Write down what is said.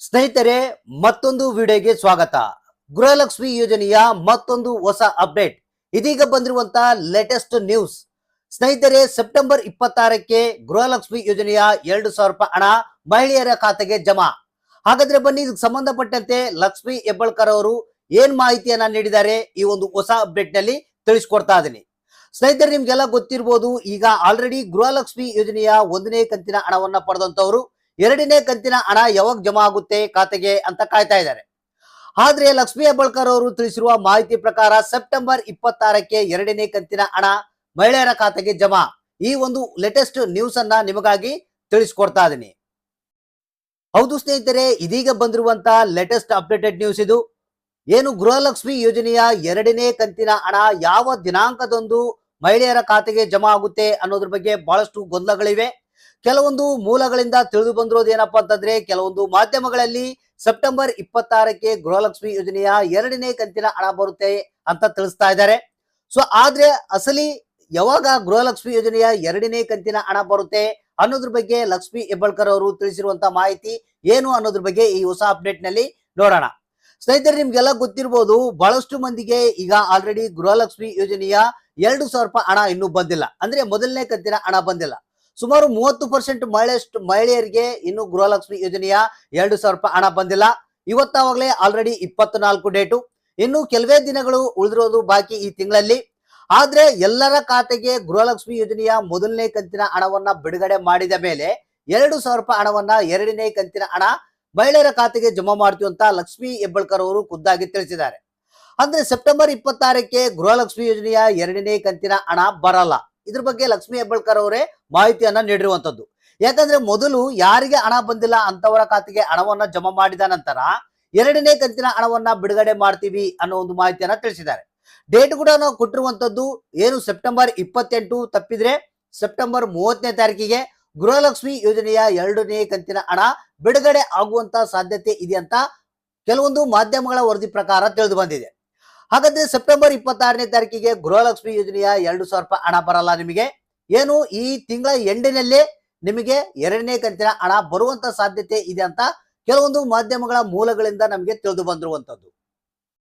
ಸ್ನೇಹಿತರೆ, ಮತ್ತೊಂದು ವಿಡಿಯೋಗೆ ಸ್ವಾಗತ. ಗೃಹಲಕ್ಷ್ಮಿ ಯೋಜನೆಯ ಮತ್ತೊಂದು ಹೊಸ ಅಪ್ಡೇಟ್. ಇದೀಗ ಬಂದಿರುವಂತ ಲೇಟೆಸ್ಟ್ ನ್ಯೂಸ್ ಸ್ನೇಹಿತರೆ, ಸೆಪ್ಟೆಂಬರ್ ಇಪ್ಪತ್ತಾರಕ್ಕೆ ಗೃಹಲಕ್ಷ್ಮಿ ಯೋಜನೆಯ ಎರಡು ಸಾವಿರ ರೂಪಾಯಿ ಹಣ ಮಹಿಳೆಯರ ಖಾತೆಗೆ ಜಮಾ. ಹಾಗಾದ್ರೆ ಬನ್ನಿ, ಇದಕ್ಕೆ ಸಂಬಂಧಪಟ್ಟಂತೆ ಲಕ್ಷ್ಮಿ ಹೆಬ್ಬಳ್ಕರ್ ಅವರು ಏನ್ ಮಾಹಿತಿಯನ್ನ ನೀಡಿದ್ದಾರೆ ಈ ಒಂದು ಹೊಸ ಅಪ್ಡೇಟ್ನಲ್ಲಿ ತಿಳಿಸ್ಕೊಡ್ತಾ ಇದೀನಿ ಸ್ನೇಹಿತರೆ, ನಿಮ್ಗೆಲ್ಲ ಗೊತ್ತಿರ್ಬೋದು, ಈಗ ಆಲ್ರೆಡಿ ಗೃಹಲಕ್ಷ್ಮಿ ಯೋಜನೆಯ ಒಂದನೇ ಕಂತಿನ ಹಣವನ್ನ ಪಡೆದಂತವರು ಎರಡನೇ ಕಂತಿನ ಹಣ ಯಾವಾಗ ಜಮಾ ಆಗುತ್ತೆ ಖಾತೆಗೆ ಅಂತ ಕಾಯ್ತಾ ಇದ್ದಾರೆ. ಆದ್ರೆ ಲಕ್ಷ್ಮೀ ಹೆಬ್ಬಳ್ಕರ್ ಅವರು ತಿಳಿಸಿರುವ ಮಾಹಿತಿ ಪ್ರಕಾರ ಸೆಪ್ಟೆಂಬರ್ ಇಪ್ಪತ್ತಾರಕ್ಕೆ ಎರಡನೇ ಕಂತಿನ ಹಣ ಮಹಿಳೆಯರ ಖಾತೆಗೆ ಜಮಾ. ಈ ಒಂದು ಲೇಟೆಸ್ಟ್ ನ್ಯೂಸ್ ಅನ್ನ ನಿಮಗಾಗಿ ತಿಳಿಸ್ಕೊಡ್ತಾ ಇದ್ದೀನಿ. ಹೌದು ಸ್ನೇಹಿತರೆ, ಇದೀಗ ಬಂದಿರುವಂತ ಲೇಟೆಸ್ಟ್ ಅಪ್ಡೇಟೆಡ್ ನ್ಯೂಸ್ ಇದು. ಏನು ಗೃಹಲಕ್ಷ್ಮಿ ಯೋಜನೆಯ ಎರಡನೇ ಕಂತಿನ ಹಣ ಯಾವ ದಿನಾಂಕದಂದು ಮಹಿಳೆಯರ ಖಾತೆಗೆ ಜಮಾ ಆಗುತ್ತೆ ಅನ್ನೋದ್ರ ಬಗ್ಗೆ ಬಹಳಷ್ಟು ಗೊಂದಲಗಳಿವೆ. ಕೆಲವೊಂದು ಮೂಲಗಳಿಂದ ತಿಳಿದು ಬಂದಿರೋದು ಏನಪ್ಪಾ ಅಂತಂದ್ರೆ, ಕೆಲವೊಂದು ಮಾಧ್ಯಮಗಳಲ್ಲಿ ಸೆಪ್ಟೆಂಬರ್ ಇಪ್ಪತ್ತಾರಕ್ಕೆ ಗೃಹಲಕ್ಷ್ಮಿ ಯೋಜನೆಯ ಎರಡನೇ ಕಂತಿನ ಹಣ ಬರುತ್ತೆ ಅಂತ ತಿಳಿಸ್ತಾ ಇದ್ದಾರೆ. ಸೊ, ಆದ್ರೆ ಅಸಲಿ ಯಾವಾಗ ಗೃಹಲಕ್ಷ್ಮಿ ಯೋಜನೆಯ ಎರಡನೇ ಕಂತಿನ ಹಣ ಬರುತ್ತೆ ಅನ್ನೋದ್ರ ಬಗ್ಗೆ ಲಕ್ಷ್ಮಿ ಹೆಬ್ಬಳ್ಕರ್ ಅವರು ತಿಳಿಸಿರುವಂತ ಮಾಹಿತಿ ಏನು ಅನ್ನೋದ್ರ ಬಗ್ಗೆ ಈ ಹೊಸ ಅಪ್ಡೇಟ್ನಲ್ಲಿ ನೋಡೋಣ. ಸ್ನೇಹಿತರೆ, ನಿಮ್ಗೆಲ್ಲ ಗೊತ್ತಿರ್ಬೋದು, ಬಹಳಷ್ಟು ಮಂದಿಗೆ ಈಗ ಆಲ್ರೆಡಿ ಗೃಹಲಕ್ಷ್ಮಿ ಯೋಜನೆಯ ಎರಡು ಸಾವಿರ ರೂಪಾಯಿ ಹಣ ಇನ್ನೂ ಬಂದಿಲ್ಲ. ಅಂದ್ರೆ ಮೊದಲನೇ ಕಂತಿನ ಹಣ ಬಂದಿಲ್ಲ. ಸುಮಾರು ಮೂವತ್ತು ಪರ್ಸೆಂಟ್ ಮಹಿಳೆಯಷ್ಟು ಮಹಿಳೆಯರಿಗೆ ಇನ್ನು ಗೃಹಲಕ್ಷ್ಮಿ ಯೋಜನೆಯ ಎರಡು ಸಾವಿರ ರೂಪಾಯಿ ಹಣ ಬಂದಿಲ್ಲ. ಇವತ್ತಾವಾಗಲೇ ಆಲ್ರೆಡಿ ಇಪ್ಪತ್ನಾಲ್ಕು ಡೇಟು ಇನ್ನು ಕೆಲವೇ ದಿನಗಳು ಉಳಿದಿರೋದು ಬಾಕಿ ಈ ತಿಂಗಳಲ್ಲಿ. ಆದ್ರೆ ಎಲ್ಲರ ಖಾತೆಗೆ ಗೃಹಲಕ್ಷ್ಮಿ ಯೋಜನೆಯ ಮೊದಲನೇ ಕಂತಿನ ಹಣವನ್ನ ಬಿಡುಗಡೆ ಮಾಡಿದ ಮೇಲೆ ಎರಡು ಸಾವಿರ ರೂಪಾಯಿ ಹಣವನ್ನ ಎರಡನೇ ಕಂತಿನ ಹಣ ಮಹಿಳೆಯರ ಖಾತೆಗೆ ಜಮಾ ಮಾಡ್ತೀವಿ ಅಂತ ಲಕ್ಷ್ಮಿ ಹೆಬ್ಬಳ್ಕರ್ ಅವರು ಖುದ್ದಾಗಿ ತಿಳಿಸಿದ್ದಾರೆ. ಅಂದ್ರೆ ಸೆಪ್ಟೆಂಬರ್ ಇಪ್ಪತ್ತಾರಕ್ಕೆ ಗೃಹಲಕ್ಷ್ಮಿ ಯೋಜನೆಯ ಎರಡನೇ ಕಂತಿನ ಹಣ ಬರಲ್ಲ. ಇದ್ರ ಬಗ್ಗೆ ಲಕ್ಷ್ಮಿ ಹೆಬ್ಬಳ್ಕರ್ ಅವರೇ ಮಾಹಿತಿಯನ್ನ ನೀಡಿರುವಂತದ್ದು. ಯಾಕಂದ್ರೆ ಮೊದಲು ಯಾರಿಗೆ ಹಣ ಬಂದಿಲ್ಲ ಅಂತವರ ಖಾತೆಗೆ ಹಣವನ್ನ ಜಮಾ ಮಾಡಿದ ನಂತರ ಎರಡನೇ ಕಂತಿನ ಹಣವನ್ನ ಬಿಡುಗಡೆ ಮಾಡ್ತೀವಿ ಅನ್ನೋ ಒಂದು ಮಾಹಿತಿಯನ್ನ ತಿಳಿಸಿದ್ದಾರೆ. ಡೇಟ್ ಕೂಡ ನಾವು ಕೊಟ್ಟಿರುವಂತದ್ದು ಏನು ಸೆಪ್ಟೆಂಬರ್ ಇಪ್ಪತ್ತೆಂಟು ತಪ್ಪಿದ್ರೆ ಸೆಪ್ಟೆಂಬರ್ ಮೂವತ್ತನೇ ತಾರೀಕಿಗೆ ಗೃಹಲಕ್ಷ್ಮಿ ಯೋಜನೆಯ ಎರಡನೇ ಕಂತಿನ ಹಣ ಬಿಡುಗಡೆ ಆಗುವಂತ ಸಾಧ್ಯತೆ ಇದೆ ಅಂತ ಕೆಲವೊಂದು ಮಾಧ್ಯಮಗಳ ವರದಿ ಪ್ರಕಾರ ತಿಳಿದು ಬಂದಿದೆ. ಹಾಗಾದ್ರೆ ಸೆಪ್ಟೆಂಬರ್ ಇಪ್ಪತ್ತಾರನೇ ತಾರೀಕಿಗೆ ಗೃಹಲಕ್ಷ್ಮಿ ಯೋಜನೆಯ ಎರಡು ಸಾವಿರ ರೂಪಾಯಿ ಹಣ ಬರಲ್ಲ ನಿಮಗೆ? ಏನು ಈ ತಿಂಗಳ ಎಂಡಿನಲ್ಲಿ ನಿಮಗೆ ಎರಡನೇ ಕಂತಿನ ಹಣ ಬರುವಂತ ಸಾಧ್ಯತೆ ಇದೆ ಅಂತ ಕೆಲವೊಂದು ಮಾಧ್ಯಮಗಳ ಮೂಲಗಳಿಂದ ನಮಗೆ ತಿಳಿದು ಬಂದಿರುವಂತದ್ದು.